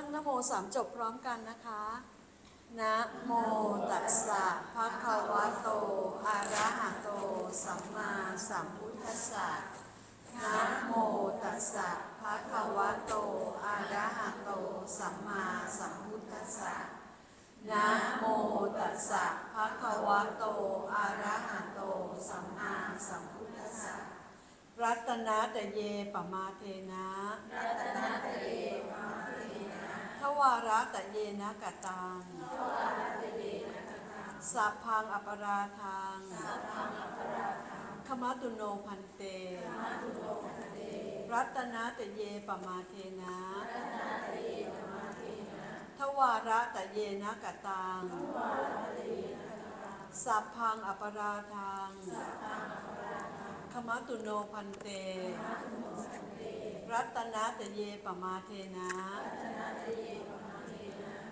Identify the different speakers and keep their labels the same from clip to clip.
Speaker 1: ตั้งนโมสามจบพร้อมกันนะคะ นะโมตัสสะภะคะวะโต อะระหะโต สัมมาสัมพุทธัสสะนะโมตัสสะภะคะวะโต อะระหะโต สัมมาสัมพุทธัสสะนะโมตัสสะภะคะวะโต อะระหะโต สัมมาสัมพุทธัสสะรัตนาตเยปมาเทนะ รัตนาตเยปมาเทนะ ทวาระตะเยนะกตังทวาระตะเยนะกตังสัพพังอปราทังสัพพังอปราทังขมาตุโนพันเตขมาตุโนพันเต รัตนาตเยปมาเทนะรัตนาตเยปมาเทนะทวาระตะเยนะกตังทวาระตะเยนะกตังสัพพังอปราทังสัพพังอปราทังขมาตุโนพันเต รัตนาตเยปมาเทนะ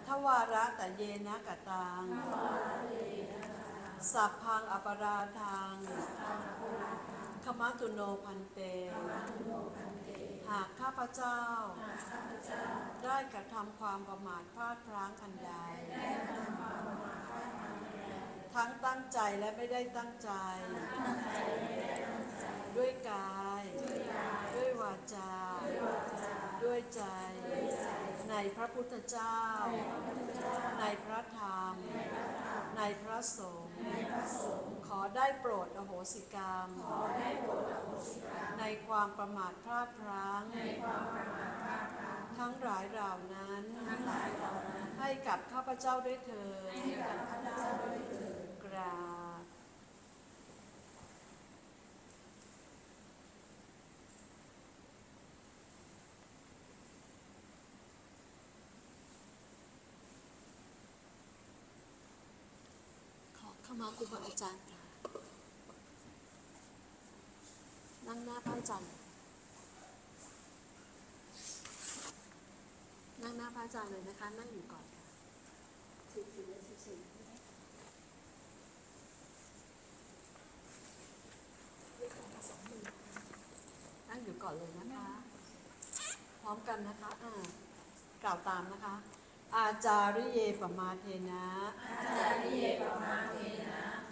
Speaker 1: ทวาระตะเยนะกะตัง สัพพังอปราทังขมาตุโนพันเต หากข้าพเจ้า ได้กระทำความประมาทพลาดพลั้งอันใด ทั้งตั้งใจและไม่ได้ตั้งใจ ด้วยกาย ด้วยวาจา ด้วยใจ ในพระพุทธเจ้า ในพระธรรม ในพระสงฆ์ขอได้โปรดอโหสิกรรม ในความประมาทพลาดพลั้ง ทั้งหลายเหล่านั้น ให้กับข้าพเจ้าด้วยเถิดกราบ ขอเข้าครูบาอาจารย์ค่ะนั่งหน้าพระอาจารย์นั่งหน้าพระอาจารย์เลยนะคะ นั่งอยู่ก่อนค่ะสิบสี่และสิบสี่นั่งอยู่ก่อนเลยนะคะ พร้อมกันนะคะอ่ากล่าวตามนะคะ อาจาริเยปมาเทนะ อาจาริเยปมาเท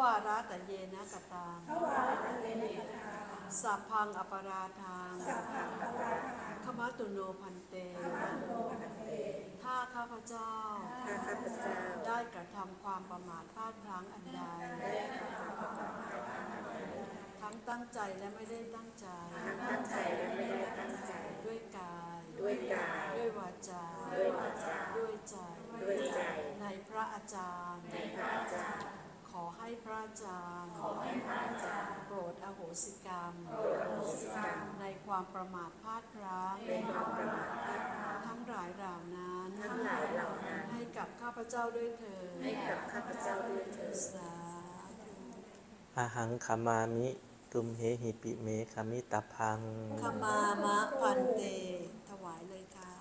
Speaker 1: วาระตะเยนะกตังสัพพังอปราทังขมัตตุโนพันเตถ้าข้าพเจ้า
Speaker 2: ข้าข้าพเจ้า
Speaker 1: ได้กระทำความประมาทพลาดพลั้งอันใดทั้งตั้งใจและไม่ได้ตั้งใจ
Speaker 2: ทั้งตั้งใจและไม่ได้ตั้งใจ
Speaker 1: ด้วยกาย
Speaker 2: ด้วยกาย
Speaker 1: ด้วยวาจา
Speaker 2: ด้วยวาจา
Speaker 1: ด้วยใจ
Speaker 2: ด้วยใจ
Speaker 1: ในพระอาจารย์
Speaker 2: ในพระอาจารย์
Speaker 1: ขอให้พระอาจารย์
Speaker 2: ขอให้พระอาจารย์
Speaker 1: โปรดอโหสิกรรม
Speaker 2: โปรดอโหสิกรรม
Speaker 1: ในความประมาทพลาดพลั้ง
Speaker 2: ในความประมาทพลาดพลั้ง
Speaker 1: ทั้งหลายเหล่านั้น
Speaker 2: ทั้งหลายเหล่านั้น
Speaker 1: ให้กับข้าพเจ้าด้วยเถิด
Speaker 2: ให้กับข้าพเจ้าด้วยเถิด
Speaker 1: สาธุ
Speaker 3: อาหังขามามิตุมเหหิปิเมคามิตาพัง
Speaker 1: ขมามะพันเต ถวายเลยค่ะ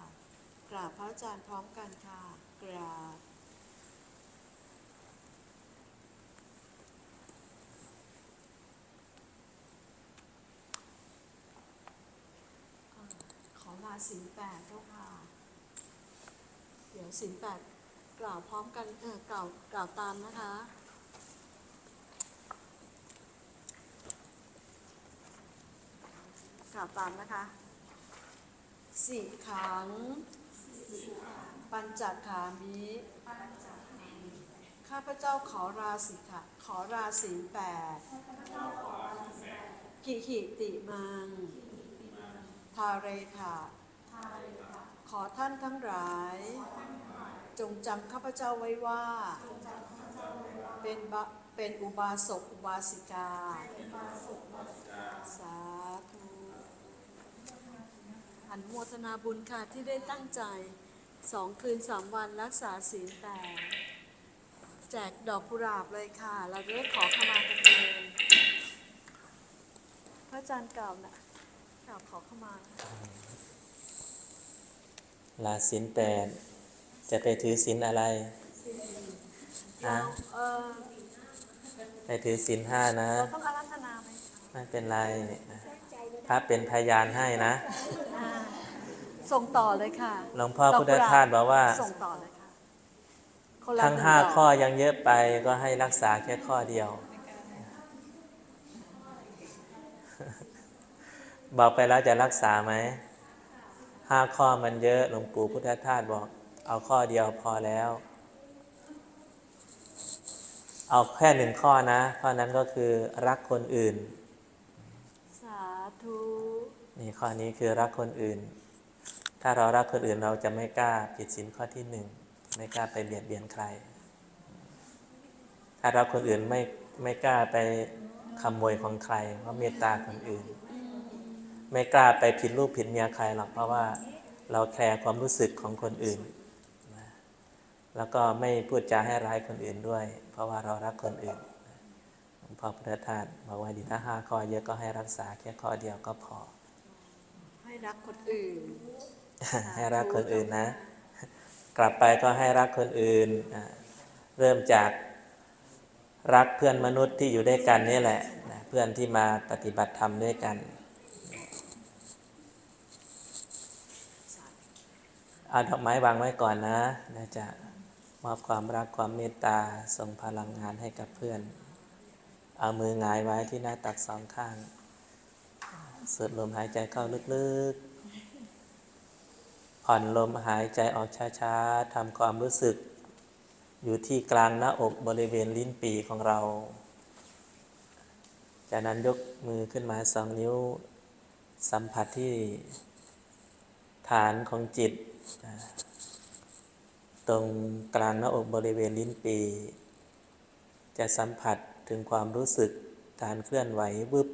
Speaker 1: กราบพระอาจารย์พร้อมกันค่ะ กราบ ขอลา สินแปดเจ้าค่ะ เดี๋ยวสินแปดกล่าวพร้อมกันเออกล่าวกล่าวตามนะคะ กล่าวตามนะคะสิขัง ปัญจขามิข้าพเจ้าขอราสิกขาขอราศีลแปดกิหิติมัง ทาเรถะ ขอท่านทั้งหลาย จงจำข้าพเจ้าไว้ว่า เป็นบะเป็นอุบาสกอุบาสิกา สาธุอันโมทนาบุญค่ะที่ได้ตั้งใจสองคืนสามวันรักษาศีลแปดแจกดอกกุหลาบเลยค่ะ เราจะได้ขอขมากันเองพระอาจารย์กล่าวนะกล่าวขอขมา
Speaker 3: ลาศีลแปดจะไปถือศีลอะไร
Speaker 1: เรา
Speaker 3: นะ
Speaker 1: เออ
Speaker 3: ไปถือศีลห้านะ
Speaker 1: เราต้องอารัธนาไหม
Speaker 3: ไม่เป็นไรนะพระเป็นพยานให้นะ
Speaker 1: อ่าส่งต่อเลยค่ะ
Speaker 3: หลวงพ่อ
Speaker 1: ดก
Speaker 3: พุทธ
Speaker 1: กุหล
Speaker 3: ทาสบอกว่า
Speaker 1: ส่งต่อเลยค่ะคนละ
Speaker 3: ทั้ง
Speaker 1: นึ่
Speaker 3: ห้า
Speaker 1: ดก
Speaker 3: ข้อยังเยอะไปก็ให้รักษาแค่ข้อเดียว บอกไปแล้วจะรักษาไหม ห้าข้อมันเยอะหลวงปู่พุทธทาสบอก เอาข้อเดียวพอแล้ว เอาแค่หนึ่งข้อนะ ข้อนั้นก็คือรักคนอื่น
Speaker 1: สาธุ
Speaker 3: นี่ข้อนี้คือรักคนอื่น ถ้าเรารักคนอื่นเราจะไม่กล้าผิดศีลข้อที่หนึ่งไม่กล้าไปเบียดเบียนใคร ถ้ารักคนอื่นไม่ไม่กล้าไปขโมยของใครเพราะเมตตาคนอื่น ไม่กล้าไปผิดลูกผิดเมียใครหรอกเพราะว่าเราแคร์ความรู้สึกของคนอื่นนะแล้วก็ไม่พูดจาให้ร้ายคนอื่นด้วย เพราะว่าเรารักคนอื่นหลวงพ่อพุทธทาสบอกว่าดีถ้าห้าข้อเยอะก็ให้รักษาแค่ข้อเดียวก็พอ
Speaker 1: ให้รักคนอื่น
Speaker 3: ให้รักคนอื่นนะ กลับไปก็ให้รักคนอื่นอ่าเริ่มจากรักเพื่อนมนุษย์ที่อยู่ด้วยกันนี่แหละนะเพื่อนที่มาปฏิบัติธรรมด้วยกัน เอาดอกไม้วางไว้ก่อนนะนะจะมอบความรักความเมตตาส่งพลังงานให้กับเพื่อน เอามือหงายไว้ที่หน้าตักสองข้างสูดลมหายใจเข้าลึกๆ ผ่อนลมหายใจออกช้าๆทำความรู้สึก อยู่ที่กลางหน้าอกบริเวณลิ้นปีของเรา จากนั้นยกมือขึ้นมาสองนิ้ว สัมผัสที่ฐานของจิต ตรงกลางหน้าอกบริเวณลิ้นปี จะสัมผัสถึงความรู้สึกการเคลื่อนไหววึบ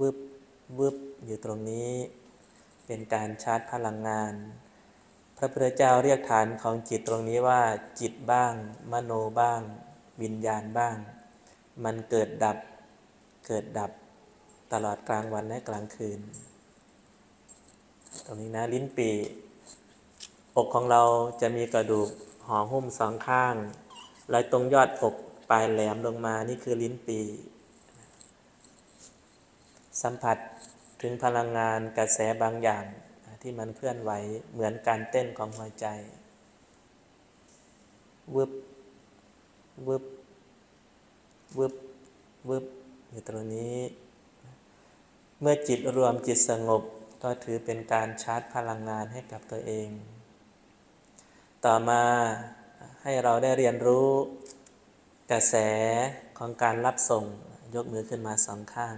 Speaker 3: วึบวึบอยู่ตรงนี้ เป็นการชาร์จพลังงาน พระพุทธเจ้าเรียกฐานของจิตตรงนี้ว่า จิตบ้าง มโนบ้าง วิญญาณบ้าง มันเกิดดับเกิดดับตลอดกลางวันและกลางคืน ตรงนี้นะลิ้นปี อกของเราจะมีกระดูกห่อหุ้มสองข้างแล้วตรงยอดอกปลายแหลมลงมานี่คือลิ้นปี สัมผัสถึงพลังงานกระแสบางอย่างที่มันเคลื่อนไหวเหมือนการเต้นของหัวใจวึบวึบวึบวึบอยู่ตรงนี้ เมื่อจิตรวมจิตสงบก็ถือเป็นการชาร์จพลังงานให้กับตัวเอง ต่อมาให้เราได้เรียนรู้กระแสของการรับส่งยกมือขึ้นมาสองข้าง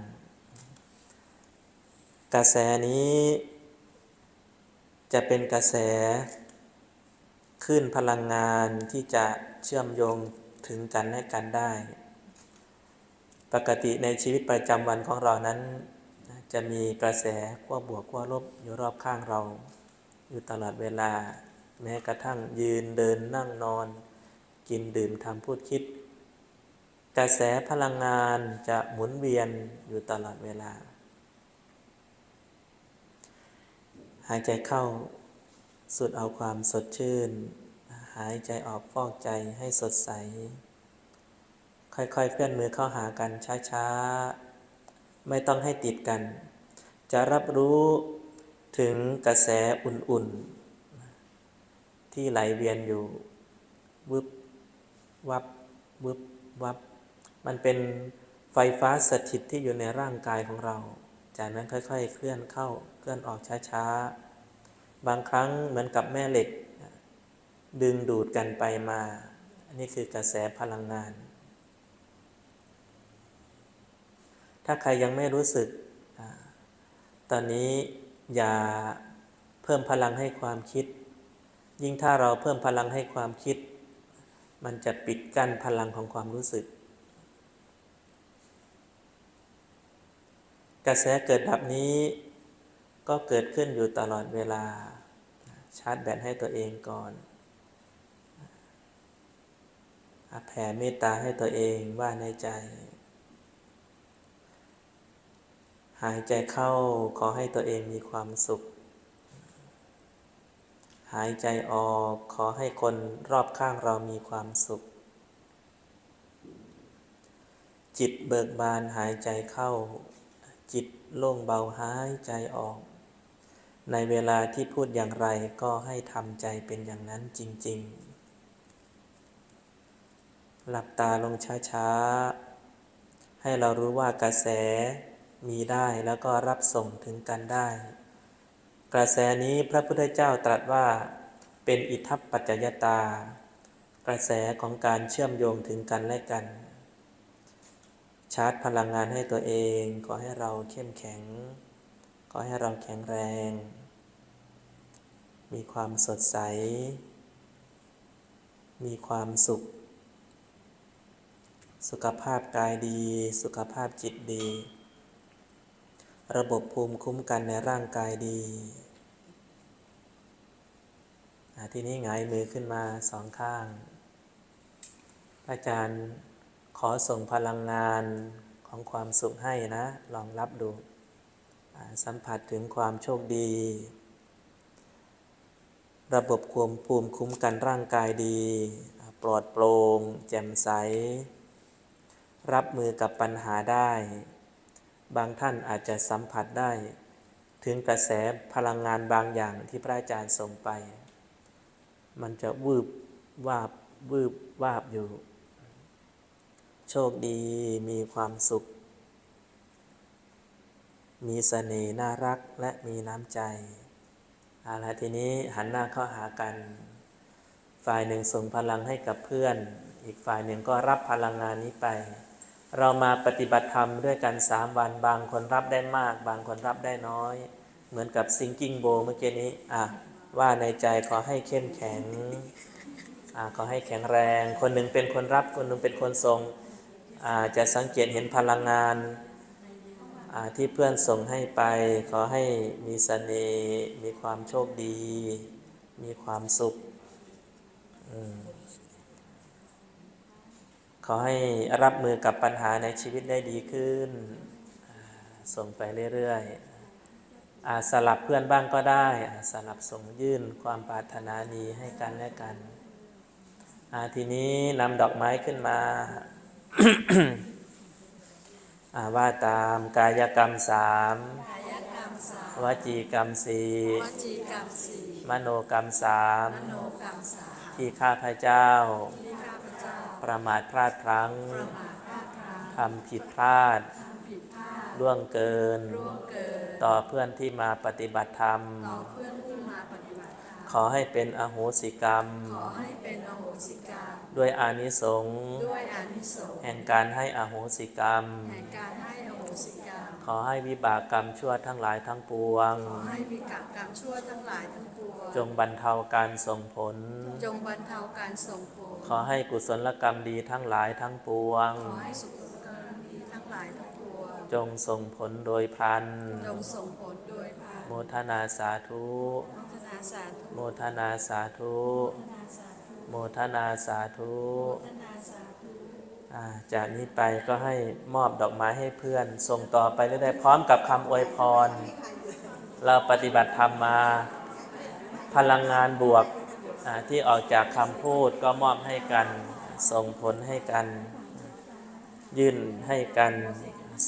Speaker 3: กระแสนี้ จะเป็นกระแสขึ้นพลังงานที่จะเชื่อมโยงถึงกันและกันได้ ปกติในชีวิตประจำวันของเรานั้น จะมีกระแสขั้วบวกขั้วลบอยู่รอบข้างเรา อยู่ตลอดเวลา แม้กระทั่งยืนเดินนั่งนอน กินดื่มทำพูดคิด กระแสพลังงานจะหมุนเวียนอยู่ตลอดเวลา หายใจเข้าสูดเอาความสดชื่น หายใจออกฟอกใจให้สดใส ค่อยๆเคลื่อนมือเข้าหากันช้าๆ ไม่ต้องให้ติดกัน จะรับรู้ถึงกระแสอุ่นๆ ที่ไหลเวียนอยู่วึบวับวึบวับ มันเป็นไฟฟ้าสถิตที่อยู่ในร่างกายของเรา จากนั้นค่อย ๆ เคลื่อนเข้าเคลื่อนออกช้าๆ บางครั้งเหมือนกับแม่เหล็ก ดึงดูดกันไปมา อันนี้คือกระแสพลังงาน ถ้าใครยังไม่รู้สึก ตอนนี้อย่าเพิ่มพลังให้ความคิด ยิ่งถ้าเราเพิ่มพลังให้ความคิด มันจะปิดกั้นพลังของความรู้สึก กระแสเกิดดับนี้ก็เกิดขึ้นอยู่ตลอดเวลา ชาร์จแบตให้ตัวเองก่อนอแผ่เมตตาให้ตัวเองว่าในใจ หายใจเข้าขอให้ตัวเองมีความสุขายใจออกขอให้คนรอบข้างเรามีความสุข จิตเบิกบานหายใจเข้า จิตโล่งเบาหายใจออก ในเวลาที่พูดอย่างไรก็ให้ทำใจเป็นอย่างนั้นจริง ๆ หลับตาลงช้า ๆ ให้เรารู้ว่ากระแสมีได้แล้วก็รับส่งถึงกันได้ กระแสนี้พระพุทธเจ้าตรัสว่า เป็นอิทัปปัจจยตา กระแสของการเชื่อมโยงถึงกันและกัน ชาร์จพลังงานให้ตัวเองขอให้เราเข้มแข็ง ขอให้เราแข็งแรง มีความสดใส มีความสุข สุขภาพกายดี สุขภาพจิตดี ระบบภูมิคุ้มกันในร่างกายดี ทีนี้หงายมือขึ้นมาสองข้าง อาจารย์ขอส่งพลังงานของความสุขให้นะ ลองรับดู สัมผัสถึงความโชคดี ระบบความภูมิคุ้มกันร่างกายดี ปลอดโปร่งแจ่มใส รับมือกับปัญหาได้ บางท่านอาจจะสัมผัสได้ ถึงกระแสพลังงานบางอย่างที่พระอาจารย์ส่งไป มันจะวืบวาบวืบวาบอยู่ โชคดีมีความสุข มีเสน่ห์น่ารักและมีน้ำใจเอาละทีนี้หันหน้าเข้าหากัน ฝ่ายหนึ่งส่งพลังให้กับเพื่อน อีกฝ่ายหนึ่งก็รับพลังงานนี้ไป เรามาปฏิบัติธรรมด้วยกันสามวัน บางคนรับได้มาก บางคนรับได้น้อย เหมือนกับซิงกิ้งโบเมื่อกี้นี้อะว่าในใจขอให้เข้มแข็งอ่าขอให้แข็งแรง คนหนึ่งเป็นคนรับคนหนึ่งเป็นคนส่งอ่าจะสังเกตเห็นพลังงานอ่าที่เพื่อนส่งให้ไป ขอให้มีเสน่ห์มีความโชคดี มีความสุขอืม ขอให้รับมือกับปัญหาในชีวิตได้ดีขึ้นอ่าส่งไปเรื่อยๆอ่าสลับเพื่อนบ้างก็ได้อ่าสลับส่งยื่นความปรารถนาดีให้กันและกันอ่าทีนี้นำดอกไม้ขึ้นมาอ่าว่าตามกายกรรมสาม
Speaker 1: กายกรรมสาม
Speaker 3: วจีกรรมสี่
Speaker 1: วจีกรรมสี่
Speaker 3: มโนกรรมสาม
Speaker 1: มโนกรรมสาม
Speaker 3: ที่ข้าพเจ้า
Speaker 1: ที่ข้าพเจ้า
Speaker 3: ประมาทพลาดพลั้ง
Speaker 1: ประมาทพลาดพลั้ง
Speaker 3: ทำผิดพลาด
Speaker 1: ทำผิดพลาด
Speaker 3: ล่วงเกิน
Speaker 1: ร่วงเกิน
Speaker 3: ต่อเพื่อนที่มาปฏิบัติธรรม
Speaker 1: ต่อเพื่อนผู้มาปฏิบัติธรรม
Speaker 3: ขอให้เป็นอโหสิกรรม
Speaker 1: ขอให้เป็นอโหสิกรรม
Speaker 3: ด้วยอานิสงส์
Speaker 1: ด้วยอานิสงส์
Speaker 3: แห่งการให้อโหสิกรรม
Speaker 1: แห่งการให้ อโหสิกรรม
Speaker 3: ขอให้วิบากกรรมชั่วทั้งหลายทั้งปวง
Speaker 1: ขอให้มีกรรมกรรมชั่วทั้งหลายทั้งปวง
Speaker 3: จงบรรเทาการส่งผล
Speaker 1: จงบรรเทาการส่งผล
Speaker 3: ขอให้กุศลกรรมดีทั้งหลายทั้งปวง
Speaker 1: ขอให้สุขกรรมดีทั้งหลายทั้งปวง
Speaker 3: จงส่งผลโดยพลัน
Speaker 1: จงส่งผลโดยพา
Speaker 3: โมทนาสาธุ
Speaker 1: พัฒนาสาธุ
Speaker 3: โมทนาสาธุ โมทนาสาธุ จากนี้ไปก็ให้มอบดอกไม้ให้เพื่อน ส่งต่อไปเรื่อยๆพร้อมกับคำอวยพร เราปฏิบัติธรรมมา พลังงานบวกที่ออกจากคำพูดก็มอบให้กัน ส่งผลให้กัน ยื่นให้กัน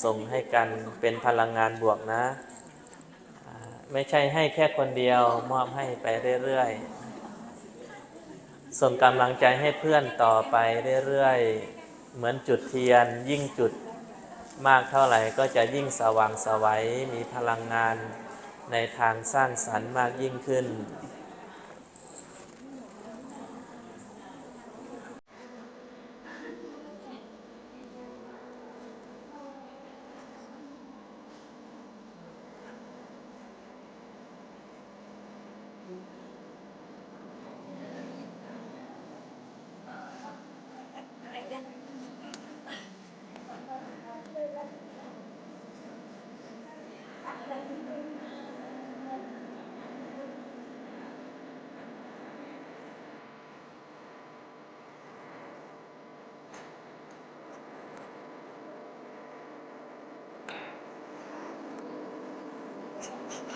Speaker 3: ส่งให้กันเป็นพลังงานบวกนะ ไม่ใช่ให้แค่คนเดียวมอบให้ไปเรื่อยๆ ส่งกำลังใจให้เพื่อนต่อไปเรื่อยๆ เหมือนจุดเทียนยิ่งจุดมากเท่าไหร่ก็จะยิ่งสว่างสวัยมีพลังงานในทางสร้างสรรค์มากยิ่งขึ้น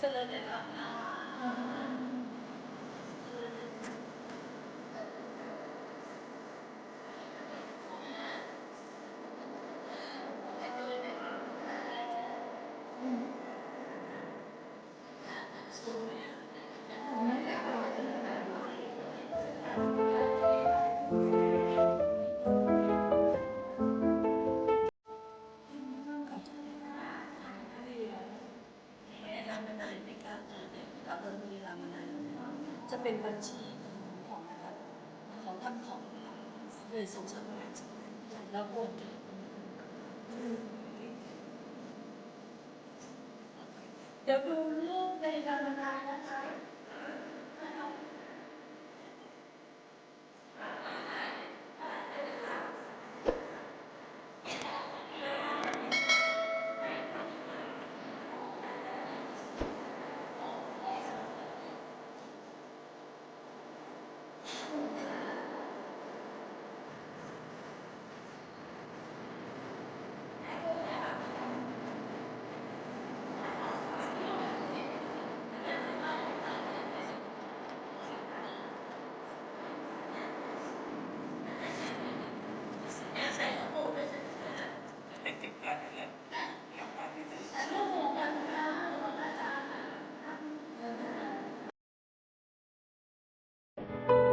Speaker 3: 真的，那个。
Speaker 4: จะเป็นบัญชีของของทัพของเลยส่งสำนักแล้วโอนเดี๋ยวดูรูปในการบันทึกนะคะ